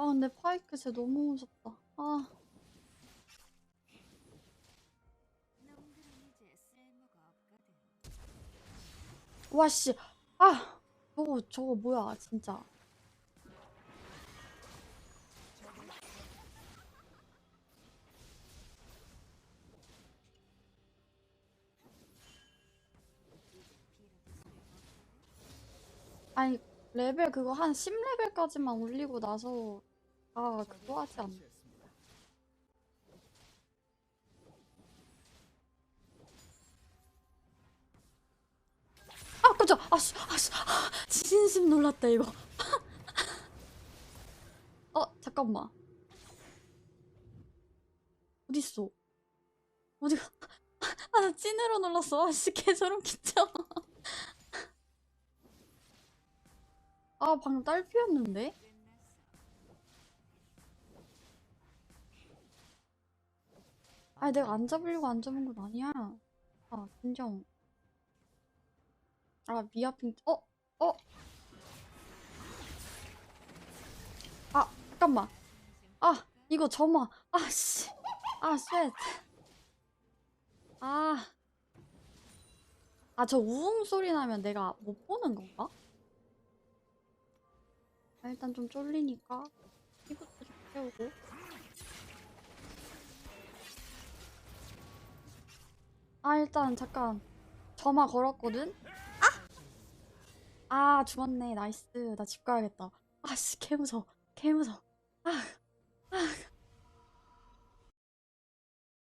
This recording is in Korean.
아 근데 파이크 쟤 너무 무섭다. 아. 와씨 아 저거 저거 뭐야 진짜. 아니 레벨 그거 한 10레벨까지만 올리고 나서 아 그거 하지 않나? 아 깜짝 아씨 아씨 아, 진심 놀랐다 이거. 어 잠깐만. 어딨어? 어디가 아나 찐으로 놀랐어. 아씨 개소름 끼쳐 아 방금 딸피였는데 아니 내가 안 잡으려고 안 잡은 건 아니야. 아 진정. 아 미아핑 어? 어? 아 잠깐만. 아 이거 점화. 아씨. 아쉣. 아. 아, 저 우웅 소리 나면 내가 못 보는 건가? 아, 일단 좀 쫄리니까 이것도 좀 태우고 아 일단 잠깐. 점화 걸었거든? 아! 아 죽었네. 나이스. 나 집 가야겠다. 아씨 개무서워. 개무서워. 아, 아